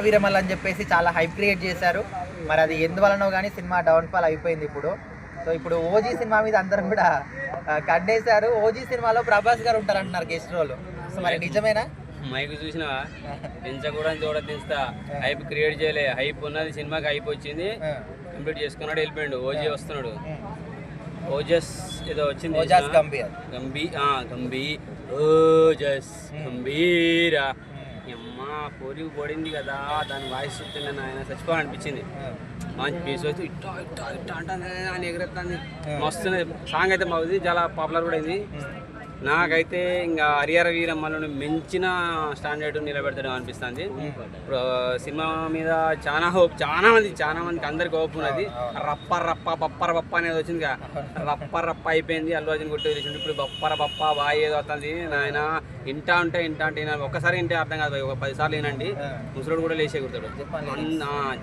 వీరమల్ అని చెప్పేసి చాలా హైప్ క్రియేట్ చేశారు. మరి అది ఎందువలనో కానీ సినిమా డౌన్ఫాల్ అయిపోయింది ఇప్పుడు. సో ఇప్పుడు ఓజీ సినిమా మీద అందరం కూడా ఆ, కట్టేశారు ఓజీ సినిమాలో ప్రభాస్ గారు ఉంటారు అంటున్నారు గెస్ట్ రోల్ సో మరి నిజమేనా? మైక్ చూసిన పెంచకూడదు చూడ తీస్తా. హైప్ క్రియేట్ చేయలే. హైప్ ఉన్నది సినిమాకి హైప్ వచ్చింది. కంప్లీట్ చేసుకున్నాడు వెళ్ళిపోయాడు. ఓజీ వస్తున్నాడు. ఓజస్ ఏదో వచ్చింది ఓజాస్? గంభీర్. గంభీ ఆ, గంభీ. ఓజస్ గంభీరా. అమ్మా పోరికి పడింది కదా దాని వాయిస్ చూస్తుంటే ఆయన చచ్చిపోవాలనిపించింది. మంచి పీస్ వస్తే ఇట్టా ఇట్టా ఇట్టా అంటుంది అని ఎగురుతుంది మస్తు సాంగ్ అయితే మాది చాలా పాపులర్ కూడా అయింది. నాకైతే ఇంకా హరిహర వీరమ్మలను మించిన స్టాండర్డ్ నిలబెడతాడు అనిపిస్తుంది. ఇప్పుడు సినిమా మీద చాలా హోప్ చాలా మంది చాలా మందికి అందరికి హోప్ ఉన్నది. రప్ప రప్ప బప్పర బప్ప అనేది వచ్చింది రప్ప రప్ప అయిపోయింది అల్లు అర్జున్ కొట్టి వేసిండు ఇప్పుడు బప్పర బప్ప బాగా ఏదో వస్తుంది నాయన ఇంటా ఉంటే ఇంటా అంటే వినాలి. ఒక్కసారి ఇంటే అర్థం కాదు. ఒక పది సార్లు వినండి ముసలోడు కూడా లేచే కుడతాడు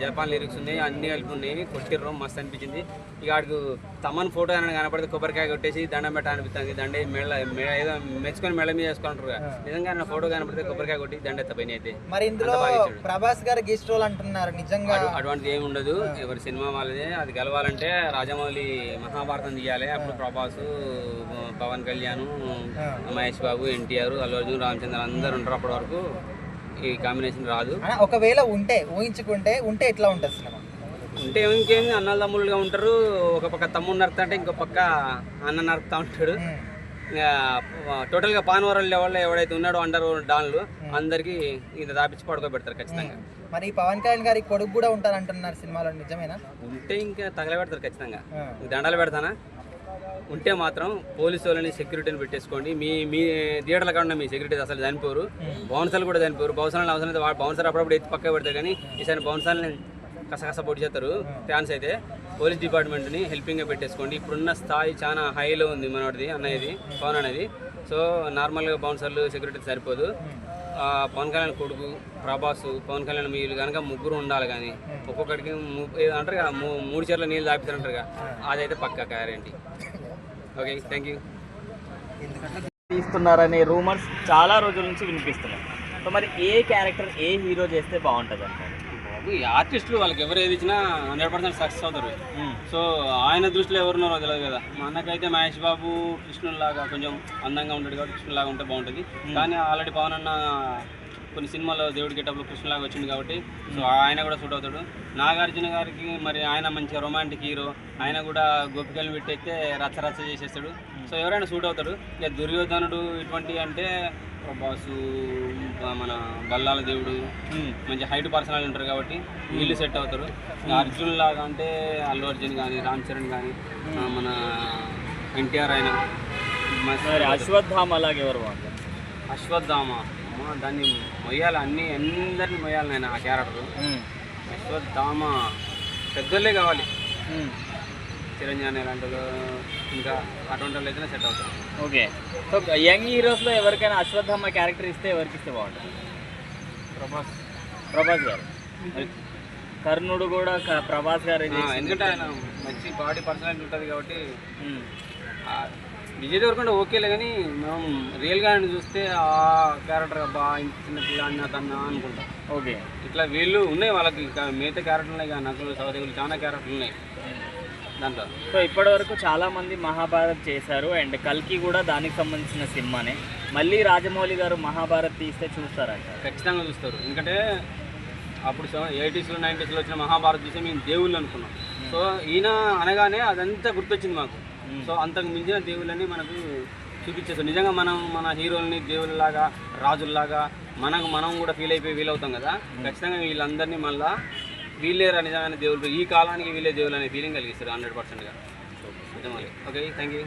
జపాన్ లిరిక్స్ ఉన్నాయి అన్ని కలిపి ఉన్నాయి కొట్టిర్రు మస్తు అనిపించింది. ఇక ఆడికి తమన్ ఫోటో అని కనపడితే కొబ్బరికాయ కొట్టేసి దండం పెట్ట అనిపిస్తుంది దండే మెళ్ళ ఏదో మెచ్చుకొని మెళ్ళ మీద చేసుకుంటారు కదా. నిజంగా నా ఫోటో కనపడితే కొబ్బరికాయ కొట్టి దండెత్త పైన అయితే. మరి ఇందులో. ప్రభాస్ గారు గెస్ట్ రోల్ అంటున్నారు నిజంగా. అటు- అటువంటిది ఏమి ఉండదు. ఎవరి సినిమా వాళ్ళదే. అది గెలవాలంటే రాజమౌళి మహాభారతం తీయాలి. అప్పుడు ప్రభాస్ పవన్ కళ్యాణ్ మహేష్ బాబు ఎన్టీఆర్ అల్లు అర్జున్ రామచంద్ర అందరు ఉంటారు అప్పటి వరకు. ఈ కాంబినేషన్ రాదు. ఒకవేళ ఉంటే ఊహించుకుంటే ఉంటే ఎట్లా ఉంటుంది సినిమా? ఉంటే ఇంకేమి అన్నల తమ్ముళ్ళుగా ఉంటారు. ఒక పక్క తమ్ముడు నరుకుతా అంటే ఇంకో పక్క అన్న నరుకుతా ఉంటాడు. ఉమ్. ఇంకా టోటల్గా పానవరం లెవెల్లో ఎవడైతే ఉన్నాడో అండర్ డాన్లు అందరికీ ఇంత దాపించి పడుకోబెడతారు ఖచ్చితంగా. మరి పవన్ కళ్యాణ్ గారి కొడుకు కూడా ఉంటారు అంటున్నారు సినిమాలో నిజమేనా? ఉంటే ఇంకా తగలబెడతారు ఖచ్చితంగా. దండాలు పెడతానా? ఉంటే మాత్రం పోలీసు వాళ్ళని సెక్యూరిటీని పెట్టేసుకోండి. మీ మీ థియేటర్ల కాకుండా మీ సెక్యూరిటీ అసలు చనిపోరు. బౌన్సర్లు కూడా చనిపోరు. బౌన్సర్లు అవసరం అయితే బౌన్సర్ అప్పుడప్పుడు ఎత్తి పక్క పెడతారు కానీ ఈసారి బౌన్సర్ని కసకస పొడి చేస్తారు ఫ్యాన్స్ అయితే. పోలీస్ డిపార్ట్మెంట్ని హెల్పింగ్గా పెట్టేసుకోండి. ఇప్పుడున్న స్థాయి చాలా హైలో ఉంది మనోడిది అన్నది పవన్ అనేది సో నార్మల్గా బౌన్సర్లు సెక్యూరిటీ సరిపోదు. పవన్ కళ్యాణ్ కొడుకు ప్రభాస్ పవన్ కళ్యాణ్ మీరు కనుక ముగ్గురు ఉండాలి కానీ ఒక్కొక్కడికి అంటారు కదా మూ- మూడు చీరల నీళ్ళు దాపిస్తారంటారు కదా అదైతే పక్కా guarantee. Okay thank you. తీస్తున్నారనే rumours చాలా రోజుల నుంచి వినిపిస్తున్నాయి. సో మరి ఏ క్యారెక్టర్ ఏ హీరో చేస్తే బాగుంటుంది అంటారు ఈ ఆర్టిస్టులు వాళ్ళకి ఎవరు ఏది ఇచ్చినా హండ్రెడ్ పర్సెంట్ సక్సెస్ అవుతారు. సో ఆయన దృష్టిలో ఎవరున్నారో తెలియదు కదా. మనకైతే మహేష్ బాబు కృష్ణులాగా కొంచెం అందంగా ఉంటాడు కాబట్టి కృష్ణులాగా ఉంటే బాగుంటుంది. కానీ ఆల్రెడీ పవన్ అన్న కొన్ని సినిమాల్లో దేవుడి గెటప్లో కృష్ణులాగా వచ్చింది కాబట్టి సో ఆయన కూడా సూట్ అవుతాడు. నాగార్జున గారికి మరి ఆయన మంచిగా రొమాంటిక్ హీరో. ఆయన కూడా గోపికలను పెట్టయితే రచ్చ రచ్చ చేసేస్తాడు. సో ఎవరైనా సూట్ అవుతాడు ఇక దుర్యోధనుడు ఇటువంటి అంటే ప్రభాసు మన బల్లాల దేవుడు మంచి హైట్ పర్సనాలిటీ ఉంటారు కాబట్టి వీళ్ళు సెట్ అవుతారు. ఇక అర్జున్ లాగా అంటే అల్లు అర్జున్ కానీ రామ్ చరణ్ కానీ మన ఎన్టీఆర్ మరి అశ్వత్థామ అలాగే ఎవరు అశ్వత్థామ అమ్మా, దాన్ని మొయ్యాలి అన్ని అందరిని మొయ్యాలి నేను ఆ క్యారెక్టర్ అశ్వత్థామ పెద్దోళ్ళే కావాలి. చిరంజీవి లాంటి ఇంకా అటువంటి వాళ్ళు అయితేనే సెట్ అవుతారు. ఓకే. సో యంగ్ హీరోస్లో ఎవరికైనా అశ్వత్థామ క్యారెక్టర్ ఇస్తే ఎవరికి ఇస్తే బాగుంటుంది? ప్రభాస్. ప్రభాస్ గారు. కర్ణుడు కూడా ప్రభాస్ గారు ఎందుకంటే ఆయన మంచి బాడీ పర్సనాలిటీ ఉంటుంది కాబట్టి విజయ్ దేవరకొండ ఓకేలే కానీ మనం రియల్గా ఆయన చూస్తే ఆ క్యారెక్టర్ బాగా ఇంత చిన్న పిల్ల అన్న తన్న అనుకుంటాం. ఓకే. ఇట్లా వీళ్ళు ఉన్నాయి వాళ్ళకి ఇంకా మిగతా క్యారెక్టర్లు ఉన్నాయి కానీ నకులు సహదేవులు చాలా క్యారెక్టర్లు ఉన్నాయి. దాంట్లో. సో ఇప్పటి వరకు చాలా మంది మహాభారత్ చేశారు అండ్ కల్కి కూడా దానికి సంబంధించిన సినిమానే. మళ్ళీ రాజమౌళి గారు మహాభారత్ తీస్తే చూస్తారంట. ఖచ్చితంగా చూస్తారు. ఎందుకంటే అప్పుడు ఎయిటీస్లో నైంటీస్లో వచ్చిన మహాభారత్ చూసి మేము దేవుళ్ళు అనుకున్నాం. సో ఈయన అనగానే అదంతా గుర్తొచ్చింది మాకు. సో అంతకు మించిన దేవుళ్ళని మనకు చూపించేస్తాం నిజంగా మనం మన హీరోల్ని దేవుళ్ళలాగా రాజుల్లాగా మనకు మనం కూడా ఫీల్ అయిపోయి ఫీల్ అవుతాం కదా ఖచ్చితంగా వీళ్ళందరినీ మళ్ళా వీళ్ళేరా నిజమైన దేవుళ్ళు? ఈ కాలానికి వీళ్ళే దేవుళ్ళు అనే ఫీలింగ్ కలిగిస్తారు హండ్రెడ్ పర్సెంట్గా ఓకే థ్యాంక్ యూ